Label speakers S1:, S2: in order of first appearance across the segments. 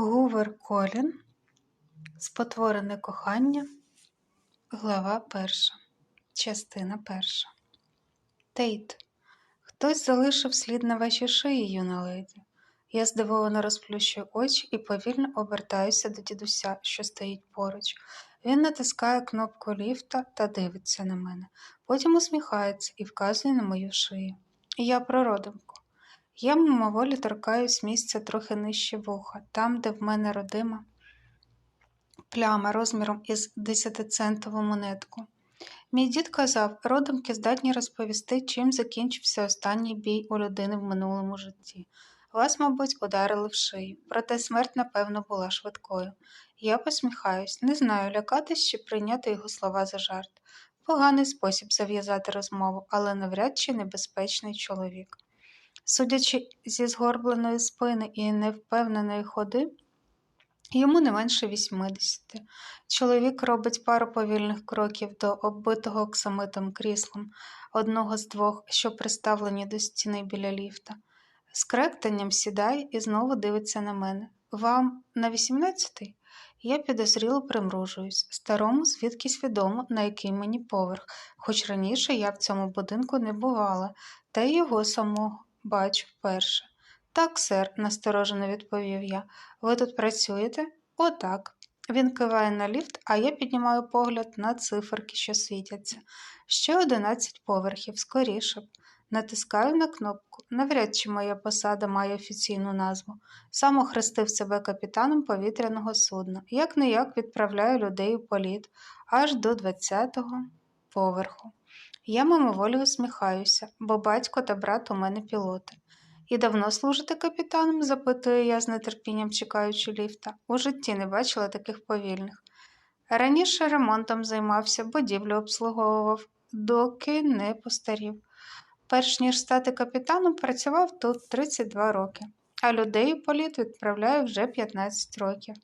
S1: Гувер Колін Спотворене кохання, глава перша, частина перша. Тейт. Хтось залишив слід на вашій шиї, юна леді. Я здивовано розплющую очі і повільно обертаюся до дідуся, що стоїть поруч. Він натискає кнопку ліфта та дивиться на мене, потім усміхається і вказує на мою шию. Я про родинку. Я мимоволі торкаюсь місця трохи нижче вуха, там, де в мене родима пляма розміром із десятицентову монетку. Мій дід казав, родимки здатні розповісти, чим закінчився останній бій у людини в минулому житті. Вас, мабуть, ударили в шию, проте смерть, напевно, була швидкою. Я посміхаюсь, не знаю, лякатись чи прийняти його слова за жарт. Поганий спосіб зав'язати розмову, але навряд чи небезпечний чоловік. Судячи зі згорбленої спини і невпевненої ходи, йому не менше 80. Чоловік робить пару повільних кроків до оббитого оксамитом кріслом, одного з двох, що приставлені до стіни біля ліфта. З кректанням сідає і знову дивиться на мене. Вам на 18-й? Я підозріло примружуюсь, старому звідкись відомо, на який мені поверх, хоч раніше я в цьому будинку не бувала, та й його самого бачу вперше. Так, сер, насторожено відповів я. Ви тут працюєте? Отак. Він киває на ліфт, а я піднімаю погляд на циферки, що світяться. Ще одинадцять поверхів, скоріше б. Натискаю на кнопку. Навряд чи моя посада має офіційну назву. Сам охрестив себе капітаном повітряного судна. Як не як відправляю людей у політ аж до 20-го поверху. Я мимоволі усміхаюся, бо батько та брат у мене пілоти. І давно служите капітаном? запитую я з нетерпінням чекаючи ліфта. У житті не бачила таких повільних. Раніше ремонтом займався, будівлю обслуговував, доки не постарів. Перш ніж стати капітаном, працював тут 32 роки, а людей у політ відправляю вже 15 років.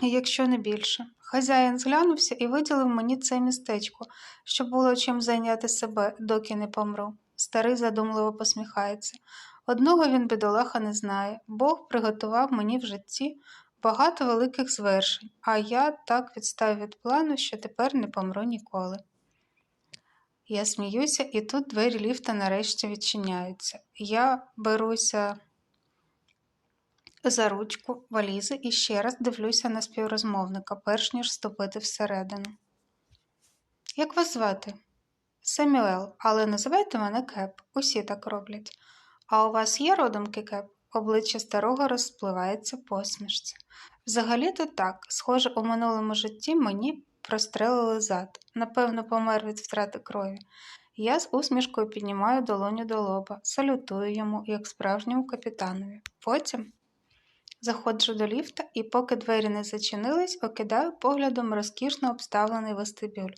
S1: Якщо не більше. Хазяїн зглянувся і виділив мені це містечко, щоб було чим зайняти себе, доки не помру. Старий задумливо посміхається. Одного він, бідолаха, не знає. Бог приготував мені в житті багато великих звершень, а я так відстав від плану, що тепер не помру ніколи. Я сміюся, і тут двері ліфта нарешті відчиняються. Я беруся за ручку валізи і ще раз дивлюся на співрозмовника, перш ніж вступити всередину. Як вас звати? Семюел, але називайте мене Кеп, усі так роблять. А у вас є родомки Кеп? Обличчя старого розпливається посмішця. Взагалі-то так, схоже, у минулому житті мені прострелили зад, напевно, помер від втрати крові. Я з усмішкою піднімаю долоню до лоба, салютую йому, як справжньому капітанові. Потім заходжу до ліфта і, поки двері не зачинились, окидаю поглядом розкішно обставлений вестибюль.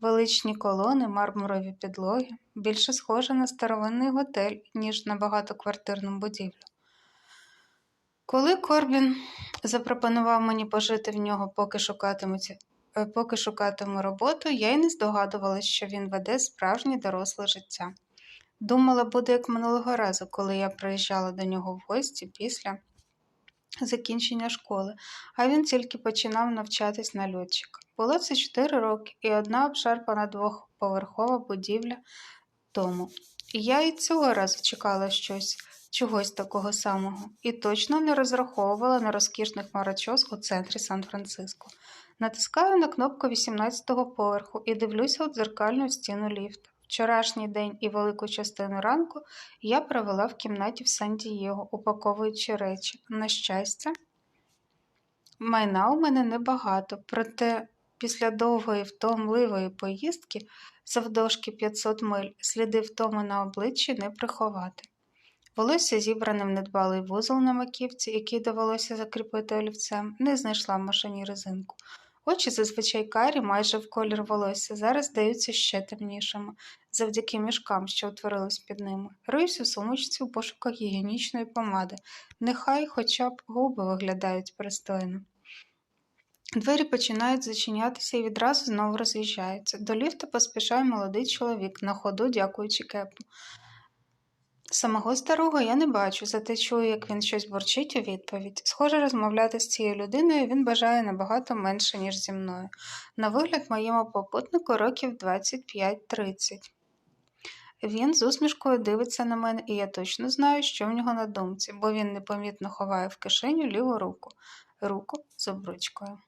S1: Величні колони, мармурові підлоги, більше схоже на старовинний готель, ніж на багатоквартирну будівлю. Коли Корбін запропонував мені пожити в нього, поки шукатимуть, е, поки шукатиму роботу, я й не здогадувалась, що він веде справжнє доросле життя. Думала, буде як минулого разу, коли я приїжджала до нього в гості після закінчення школи, а він тільки починав навчатись на льотчика. Було це 4 роки і одна обшарпана двохповерхова будівля тому. Я і цього разу чекала щось, чогось такого самого, і точно не розраховувала на розкішних марачос у центрі Сан-Франциско. Натискаю на кнопку 18-го поверху і дивлюся у дзеркальну стіну ліфта. Вчорашній день і велику частину ранку я провела в кімнаті в Сан-Дієго, упаковуючи речі. На щастя, майна у мене небагато, проте після довгої втомливої поїздки завдовжки 500 миль сліди втоми на обличчі не приховати. Волосся зібране в недбалий вузол на маківці, який довелося закріпити олівцем, не знайшла в машині резинку. Очі зазвичай карі, майже в колір волосся, зараз здаються ще темнішими, завдяки мішкам, що утворились під ними. Риюсь у сумочці у пошуках гігієнічної помади. Нехай хоча б губи виглядають пристойно. Двері починають зачинятися і відразу знову роз'їжджаються. До ліфта поспішає молодий чоловік, на ходу дякуючи кепу. Самого старого я не бачу, зате чую, як він щось бурчить у відповідь. Схоже, розмовляти з цією людиною він бажає набагато менше, ніж зі мною. На вигляд моєму попутнику років 25-30. Він з усмішкою дивиться на мене, і я точно знаю, що в нього на думці, бо він непомітно ховає в кишеню ліву руку, руку з обручкою.